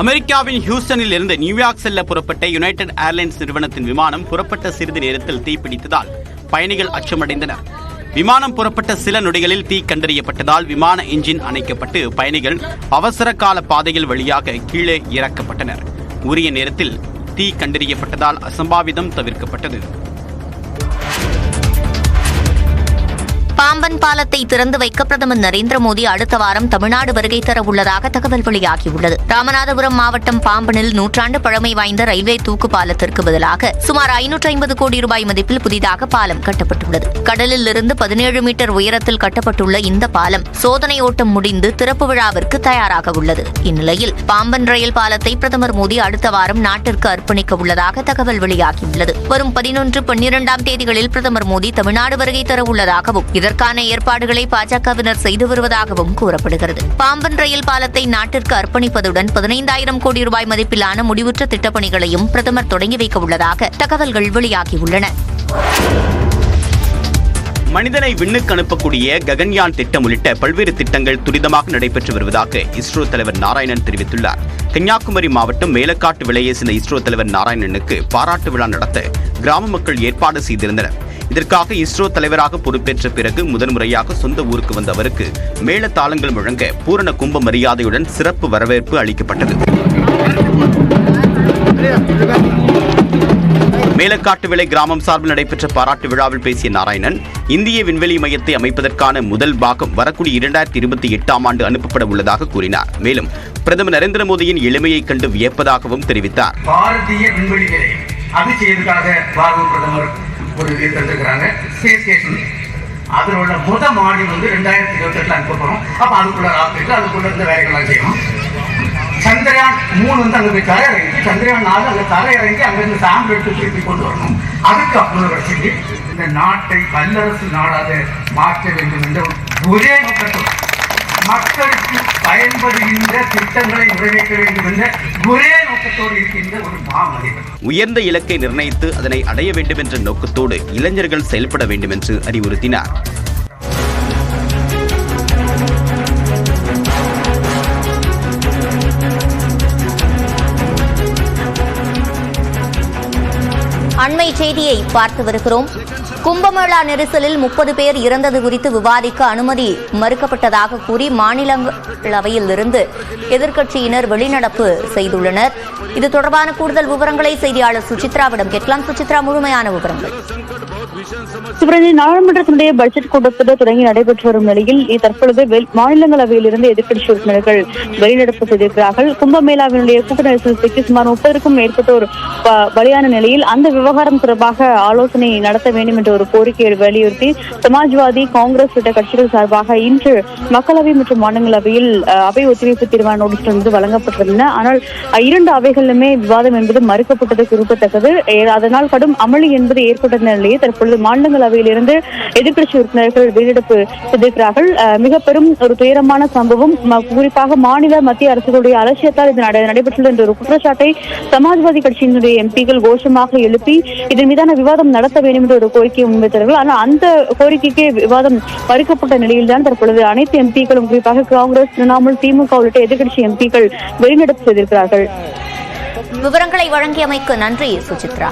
அமெரிக்காவின் ஹியூஸ்டனில் இருந்து நியூயார்க் செல்ல புறப்பட்ட யுனைடெட் ஏர்லைன்ஸ் நிறுவனத்தின் விமானம் புறப்பட்ட சிறிது நேரத்தில் தீப்பிடித்ததால் பயணிகள் அச்சமடைந்தனர். விமானம் புறப்பட்ட சில நொடிகளில் தீ கண்டறியப்பட்டதால் விமான என்ஜின் அணைக்கப்பட்டு பயணிகள் அவசர கால பாதைகள் வழியாக கீழே இறக்கப்பட்டனர். உரிய நேரத்தில் தீ கண்டறியப்பட்டதால் அசம்பாவிதம் தவிர்க்கப்பட்டது. பாம்பன் பாலத்தை திறந்து வைக்க பிரதமர் நரேந்திர மோடி அடுத்த வாரம் தமிழ்நாடு வருகை தர உள்ளதாக தகவல் வெளியாகியுள்ளது. ராமநாதபுரம் மாவட்டம் பாம்பனில் நூற்றாண்டு பழமை வாய்ந்த ரயில்வே தூக்கு பாலத்திற்கு பதிலாக சுமார் ஐநூற்று ஐம்பது கோடி ரூபாய் மதிப்பில் புதிதாக பாலம் கட்டப்பட்டுள்ளது. கடலில் இருந்து பதினேழு மீட்டர் உயரத்தில் கட்டப்பட்டுள்ள இந்த பாலம் சோதனை ஓட்டம் முடிந்து திறப்பு விழாவிற்கு தயாராக உள்ளது. இந்நிலையில் பாம்பன் ரயில் பாலத்தை பிரதமர் மோடி அடுத்த வாரம் நாட்டிற்கு அர்ப்பணிக்க உள்ளதாக தகவல் வெளியாகியுள்ளது. வரும் பதினொன்று பன்னிரண்டாம் தேதிகளில் பிரதமர் மோடி தமிழ்நாடு வருகை தர உள்ளதாகவும் இதற்கான ஏற்பாடுகளை பாஜகவினர் செய்து வருவதாகவும் கூறப்படுகிறது. பாம்பன் ரயில் பாலத்தை நாட்டிற்கு அர்ப்பணிப்பதுடன் பதினைந்தாயிரம் கோடி ரூபாய் மதிப்பிலான முடிவுற்ற திட்டப்பணிகளையும் பிரதமர் தொடங்கி வைக்க உள்ளதாக தகவல்கள் வெளியாகியுள்ளன. மனிதனை விண்ணுக்கு அனுப்பக்கூடிய ககன்யான் திட்டம் உள்ளிட்ட பல்வேறு திட்டங்கள் துரிதமாக நடைபெற்று வருவதாக இஸ்ரோ தலைவர் நாராயணன் தெரிவித்துள்ளார். கன்னியாகுமரி மாவட்டம் மேலக்காட்டு விலையை சேர்ந்த இஸ்ரோ தலைவர் நாராயணனுக்கு பாராட்டு விழா நடத்த கிராம மக்கள் ஏற்பாடு செய்திருந்தனர். இதற்காக இஸ்ரோ தலைவராக பொறுப்பேற்ற பிறகு முதன்முறையாக சொந்த ஊருக்கு வந்த அவருக்கு மேளதாளங்கள் முழங்க பூரண கும்ப மரியாதையுடன் சிறப்பு வரவேற்பு அளிக்கப்பட்டது. மேலக்காட்டு விலை கிராமம் சார்பில் நடைபெற்ற பாராட்டு விழாவில் பேசிய நாராயணன் இந்திய விண்வெளி மையத்தை அமைப்பதற்கான முதல் பாகம் வரக்கூடிய இரண்டாயிரத்தி இருபத்தி எட்டாம் ஆண்டு அனுப்பப்பட உள்ளதாக கூறினார். மேலும் பிரதமர் நரேந்திர மோடியின் எளிமையைக் கண்டு வியப்பதாகவும் தெரிவித்தார். பாரதிய விண்வெளி நிலையம் அது பாரத பிரதமர் ஒரு இது தந்திருக்கிறாங்க ஸ்பேஸ் ஸ்டேஷன் அதில் உள்ள முத மாடி வந்து ரெண்டாயிரத்தி இருபத்தி எட்டுல அனுப்பப்படும் அப்ப அதுக்குள்ள ராக்கெட் அதுக்குள்ள இருந்த வேலைகள்லாம் செய்யணும். சந்திரயான் மூணு வந்து அங்க போய் தரை இறங்கி சந்திரயான் நாலு அங்க தரை இறங்கி அங்க சாம்பிள் எடுத்து திருப்பி கொண்டு வரணும். அதுக்கு அப்புறம் வச்சுட்டு இந்த நாட்டை வல்லரசு நாடாக மாற்ற வேண்டும் என்ற ஒரே நோக்கத்தோடு மக்களுக்கு பயன்படுகின்ற திட்டங்களை நிறைவேற்ற வேண்டும் என்ற ஒரே நோக்கத்தோடு இருக்கின்ற ஒரு மாமனிதன் உயர்ந்த இலக்கை நிர்ணயித்து அதனை அடைய வேண்டும் என்ற நோக்கத்தோடு இளைஞர்கள் செயல்பட வேண்டும் என்று அறிவுறுத்தினார். அண்மை செய்தியை பார்த்து வருகிறோம். கும்பமேளா நெரிசலில் முப்பது பேர் இறந்தது குறித்து விவாதிக்க அனுமதி மறுக்கப்பட்டதாக கூறி மாநிலங்களவையில் இருந்து எதிர்க்கட்சியினர் வெளிநடப்பு செய்துள்ளனர். இது தொடர்பான கூடுதல் விவரங்களை செய்தியாளர் சுசித்ராவிடம். கேட்கலாம். சுசித்ரா முழுமையான விவரங்கள். சிவரஞ்சி நாடாளுமன்றத்தினுடைய பட்ஜெட் கூட்டத்தொடர் தொடங்கி நடைபெற்று வரும் நிலையில் தற்பொழுது மாநிலங்களவையிலிருந்து எதிர்க்கட்சி உறுப்பினர்கள் வெளிநடப்பு செய்திருக்கிறார்கள். கும்பமேளாவினுடைய கூட்ட நெரிசல் சிக்கி சுமார் முப்பதற்கும் மேற்பட்டோர் பலியான நிலையில் அந்த விவகாரம் தொடர்பாக ஆலோசனை நடத்த வேண்டும் என்ற ஒரு கோரிக்கையை வலியுறுத்தி சமாஜ்வாதி காங்கிரஸ் உள்ளிட்ட கட்சிகள் சார்பாக இன்று மக்களவை மற்றும் மாநிலங்களவையில் அவை ஒத்திவைப்பு தீர்மான நோட்டீஸ் வந்து வழங்கப்பட்டிருந்தன. ஆனால் இரண்டு அவைகளிலுமே விவாதம் என்பது மறுக்கப்பட்டது குறிப்பிடத்தக்கது. அதனால் கடும் அமளி என்பது ஏற்பட்ட நிலையை தற்பொழுது மாநிலங்களவையிலிருந்து எதிர்கட்சி உறுப்பினர்கள் வெளியிடப்பு செய்திருக்கிறார்கள் மிக பெரும் ஒரு துயரமான சம்பவம் குறிப்பாக மாநில மத்திய அரசுகளுடைய அலட்சியத்தால் இது நடைபெற்றுள்ளது என்ற ஒரு குற்றச்சாட்டை சமாஜ்வாதி கட்சியினுடைய எம்பிக்கள் கோஷமாக எழுப்பி இதன் மீதான விவாதம் நடத்த வேண்டும் என்ற ஒரு கோரிக்கையை முன்வைத்தார்கள் ஆனால் அந்த கோரிக்கைக்கு விவாதம் மறுக்கப்பட்ட நிலையில் தான் தற்பொழுது அனைத்து எம்பிக்களும் குறிப்பாக காங்கிரஸ் திரிணாமுல் திமுக உள்ளிட்ட எதிர்கட்சி எம்பிக்கள் வெளிநடப்பு செய்திருக்கிறார்கள் விவரங்களை வழங்கியமைக்கு நன்றி சுசித்ரா